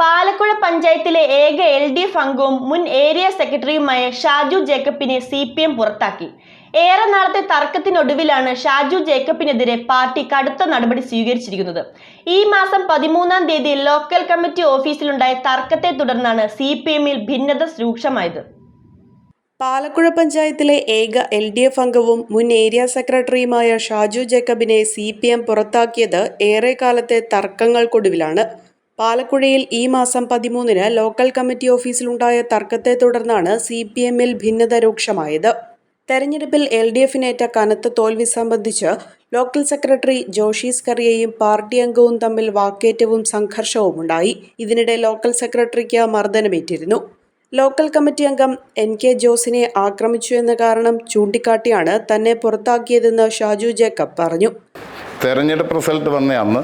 പാലക്കുഴ പഞ്ചായത്തിലെ ഏക L D F അംഗവും മുൻ ഏരിയ സെക്രട്ടറിയുമായ ഷാജു ജേക്കബിനെ സി പി എം പുറത്താക്കി. ഏറെ നാളത്തെ തർക്കത്തിനൊടുവിലാണ് ഷാജു ജേക്കബിനെതിരെ പാർട്ടി കടുത്ത നടപടി സ്വീകരിച്ചിരിക്കുന്നത്. ഈ മാസം പതിമൂന്നാം തീയതി ലോക്കൽ കമ്മിറ്റി ഓഫീസിലുണ്ടായ തർക്കത്തെ തുടർന്നാണ് സി പി എമ്മിൽ ഭിന്നത രൂക്ഷമായത്. പാലക്കുഴ പഞ്ചായത്തിലെ ഏക എൽ ഡി എഫ് അംഗവും മുൻ ഏരിയ സെക്രട്ടറിയുമായ ഷാജു ജേക്കബിനെ സി പി എം പുറത്താക്കിയത് ഏറെക്കാലത്തെ തർക്കങ്ങൾക്കൊടുവിലാണ്. പാലക്കുഴയിൽ ഈ മാസം പതിമൂന്നിന് ലോക്കൽ കമ്മിറ്റി ഓഫീസിലുണ്ടായ തർക്കത്തെ തുടർന്നാണ് സി പി എമ്മിൽ ഭിന്നത രൂക്ഷമായത്. തെരഞ്ഞെടുപ്പിൽ എൽ ഡി എഫിനേറ്റ കനത്ത തോൽവി സംബന്ധിച്ച് ലോക്കൽ സെക്രട്ടറി ജോഷീസ് കറിയയും പാർട്ടി അംഗവും തമ്മിൽ വാക്കേറ്റവും സംഘർഷവും ഉണ്ടായി. ഇതിനിടെ ലോക്കൽ സെക്രട്ടറിക്ക് മർദ്ദനമേറ്റിരുന്നു. ലോക്കൽ കമ്മിറ്റി അംഗം എൻ കെ ജോസിനെ ആക്രമിച്ചു എന്ന കാരണം ചൂണ്ടിക്കാട്ടിയാണ് തന്നെ പുറത്താക്കിയതെന്ന് ഷാജു ജേക്കബ് പറഞ്ഞു. തെരഞ്ഞെടുപ്പ് റിസൾട്ട് വന്ന അന്ന്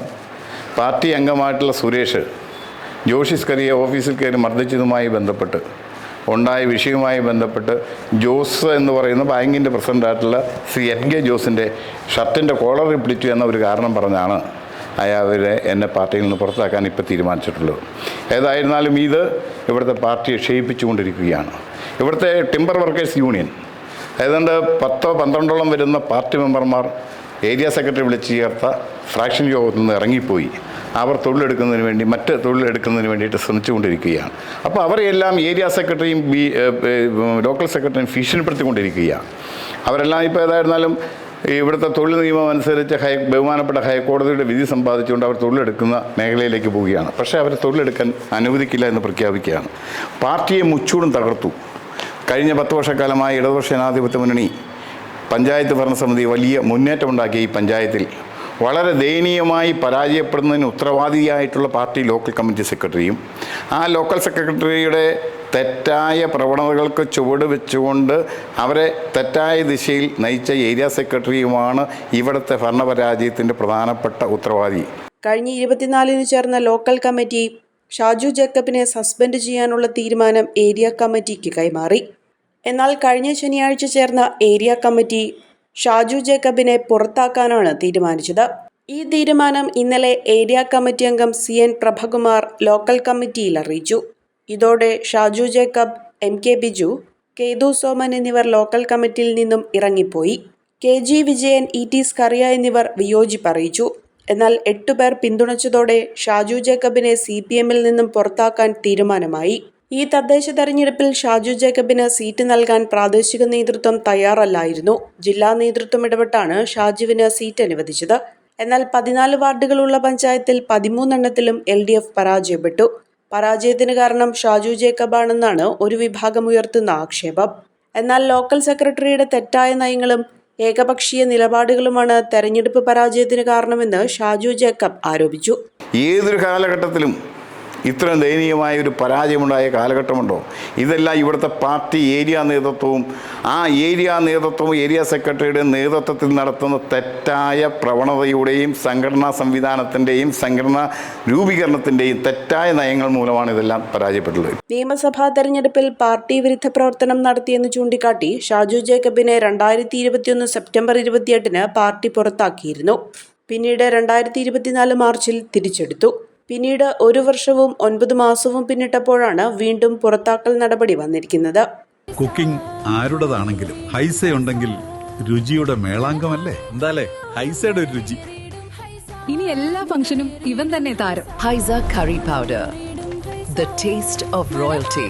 പാർട്ടി അംഗമായിട്ടുള്ള സുരേഷ് ജോഷിസ് സ്കറിയെ ഓഫീസിൽ കയറി മർദ്ദിച്ചതുമായി ബന്ധപ്പെട്ട് ഉണ്ടായ വിഷയവുമായി ബന്ധപ്പെട്ട് ജോസ് എന്ന് പറയുന്ന ബാങ്കിന്റെ പ്രസിഡന്റായിട്ടുള്ള ശ്രീ എൻ കെ ജോസിന്റെ ഷർട്ടിന്റെ കോളറിൽ പിടിച്ചു എന്ന ഒരു കാരണം പറഞ്ഞാണ് അയാളെ എന്നെ പാർട്ടിയിൽ നിന്ന് പുറത്താക്കാൻ ഇപ്പോൾ തീരുമാനിച്ചിട്ടുള്ളത്. ഏതായിരുന്നാലും ഇത് ഇവിടുത്തെ പാർട്ടിയെ ക്ഷയിപ്പിച്ചുകൊണ്ടിരിക്കുകയാണ്. ഇവിടുത്തെ ടിമ്പർ വർക്കേഴ്സ് യൂണിയൻ ഏതാണ്ട് പത്തോ പന്ത്രണ്ടോളം വരുന്ന പാർട്ടി മെമ്പർമാർ ഏരിയ സെക്രട്ടറി വിളിച്ചു ചേർത്ത ഫ്രാക്ഷൻ യോഗത്തിൽ നിന്ന് ഇറങ്ങിപ്പോയി. അവർ തൊഴിലെടുക്കുന്നതിന് വേണ്ടി മറ്റ് തൊഴിലെടുക്കുന്നതിന് വേണ്ടിയിട്ട് ശ്രമിച്ചുകൊണ്ടിരിക്കുകയാണ്. അപ്പോൾ അവരെയെല്ലാം ഏരിയ സെക്രട്ടറിയും ബി ലോക്കൽ സെക്രട്ടറിയും ഭീഷണിപ്പെടുത്തിക്കൊണ്ടിരിക്കുകയാണ്. അവരെല്ലാം ഇപ്പോൾ ഏതായിരുന്നാലും ഇവിടുത്തെ തൊഴിൽ നിയമം അനുസരിച്ച് ഹൈ ബഹുമാനപ്പെട്ട ഹൈക്കോടതിയുടെ വിധി സമ്പാദിച്ചുകൊണ്ട് അവർ തൊഴിലെടുക്കുന്ന മേഖലയിലേക്ക് പോവുകയാണ്. പക്ഷേ അവരെ തൊഴിലെടുക്കാൻ അനുവദിക്കില്ല എന്ന് പ്രഖ്യാപിക്കുകയാണ്. പാർട്ടിയെ മുച്ചൂടും തകർത്തു. കഴിഞ്ഞ പത്ത് വർഷക്കാലമായി ഇടതുപക്ഷ ജനാധിപത്യ മുന്നണി പഞ്ചായത്ത് ഭരണസമിതി വലിയ മുന്നേറ്റമുണ്ടാക്കിയ ഈ പഞ്ചായത്തിൽ വളരെ ദയനീയമായി പരാജയപ്പെടുന്നതിന് ഉത്തരവാദിയായിട്ടുള്ള പാർട്ടി ലോക്കൽ കമ്മിറ്റി സെക്രട്ടറിയും ആ ലോക്കൽ സെക്രട്ടറിയുടെ തെറ്റായ പ്രവണതകൾക്ക് ചുവട് വെച്ചുകൊണ്ട് അവരെ തെറ്റായ ദിശയിൽ നയിച്ച ഏരിയ സെക്രട്ടറിയുമാണ് ഇവിടുത്തെ ഭരണപരാജയത്തിന്റെ പ്രധാനപ്പെട്ട ഉത്തരവാദി. കഴിഞ്ഞ ഇരുപത്തിനാലിന് ചേർന്ന ലോക്കൽ കമ്മിറ്റി ഷാജു ജേക്കബിനെ സസ്പെൻഡ് ചെയ്യാനുള്ള തീരുമാനം ഏരിയ കമ്മിറ്റിക്ക് കൈമാറി. എന്നാൽ കഴിഞ്ഞ ശനിയാഴ്ച ചേർന്ന ഏരിയ കമ്മിറ്റി ഷാജു ജേക്കബിനെ പുറത്താക്കാനാണ് തീരുമാനിച്ചത്. ഈ തീരുമാനം ഇന്നലെ ഏരിയ കമ്മിറ്റി അംഗം സി എൻ പ്രഭകുമാർ ലോക്കൽ കമ്മിറ്റിയിൽ അറിയിച്ചു. ഇതോടെ Shaju Jacob M K Biju Ketu Soman എന്നിവർ ലോക്കൽ കമ്മിറ്റിയിൽ നിന്നും ഇറങ്ങിപ്പോയി. K G Vijayan E T Skaria എന്നിവർ വിയോജിപ്പ് അറിയിച്ചു എന്നാൽ എട്ടുപേർ പിന്തുണച്ചതോടെ ഷാജു ജേക്കബിനെ സി പി എമ്മിൽ നിന്നും പുറത്താക്കാൻ തീരുമാനമായി. ഈ തദ്ദേശ തെരഞ്ഞെടുപ്പിൽ ഷാജു ജേക്കബിന് സീറ്റ് നൽകാൻ പ്രാദേശിക നേതൃത്വം തയ്യാറല്ലായിരുന്നു. ജില്ലാ നേതൃത്വം ഇടപെട്ടാണ് ഷാജുവിന് സീറ്റ് അനുവദിച്ചത്. എന്നാൽ പതിനാല് വാർഡുകളുള്ള പഞ്ചായത്തിൽ പതിമൂന്നെണ്ണത്തിലും എൽ ഡി എഫ് പരാജയപ്പെട്ടു. പരാജയത്തിന് കാരണം ഷാജു ജേക്കബാണെന്നാണ് ഒരു വിഭാഗം ഉയർത്തുന്ന ആക്ഷേപം. എന്നാൽ ലോക്കൽ സെക്രട്ടറിയുടെ തെറ്റായ നയങ്ങളും ഏകപക്ഷീയ നിലപാടുകളുമാണ് തെരഞ്ഞെടുപ്പ് പരാജയത്തിന് കാരണമെന്ന് ഷാജു ജേക്കബ് ആരോപിച്ചു. ഏതൊരു കാലഘട്ടത്തിലും ഇത്രയും ദയനീയമായ ഒരു പരാജയമുണ്ടായ കാലഘട്ടമുണ്ടോ? ഇതെല്ലാം ഇവിടുത്തെ പാർട്ടി ഏരിയ നേതൃത്വവും ആ ഏരിയ നേതൃത്വവും ഏരിയ സെക്രട്ടറിയുടെ നേതൃത്വത്തിൽ നടത്തുന്ന തെറ്റായ പ്രവണതയുടെയും സംഘടനാ സംവിധാനത്തിന്റെയും സംഘടനാ രൂപീകരണത്തിന്റെയും തെറ്റായ നയങ്ങൾ മൂലമാണ് ഇതെല്ലാം പരാജയപ്പെട്ടുള്ളത്. നിയമസഭാ തെരഞ്ഞെടുപ്പിൽ പാർട്ടി വിരുദ്ധ പ്രവർത്തനം നടത്തിയെന്ന് ചൂണ്ടിക്കാട്ടി ഷാജു ജേക്കബിനെ രണ്ടായിരത്തി ഇരുപത്തിയൊന്ന് സെപ്റ്റംബർ ഇരുപത്തിയെട്ടിന് പാർട്ടി പുറത്താക്കിയിരുന്നു. പിന്നീട് രണ്ടായിരത്തി ഇരുപത്തിനാല് മാർച്ചിൽ തിരിച്ചെടുത്തു. പിന്നീട് ഒരു വർഷവും ഒൻപത് മാസവും പിന്നിട്ടപ്പോഴാണ് വീണ്ടും പുറത്താക്കൽ നടപടി വന്നിരിക്കുന്നത്. കുക്കിംഗ് ആരുടേതാണെങ്കിലും ഹൈസ ഉണ്ടെങ്കിൽ രുചിയുടെ മേളാങ്കമല്ലേ? എന്താലേ? ഹൈസയുടെ ഒരു രുചി. ഇനി എല്ലാ ഫംഗ്ഷനും ഇവൻ തന്നെ താരം. Haisa curry powder the taste of royalty.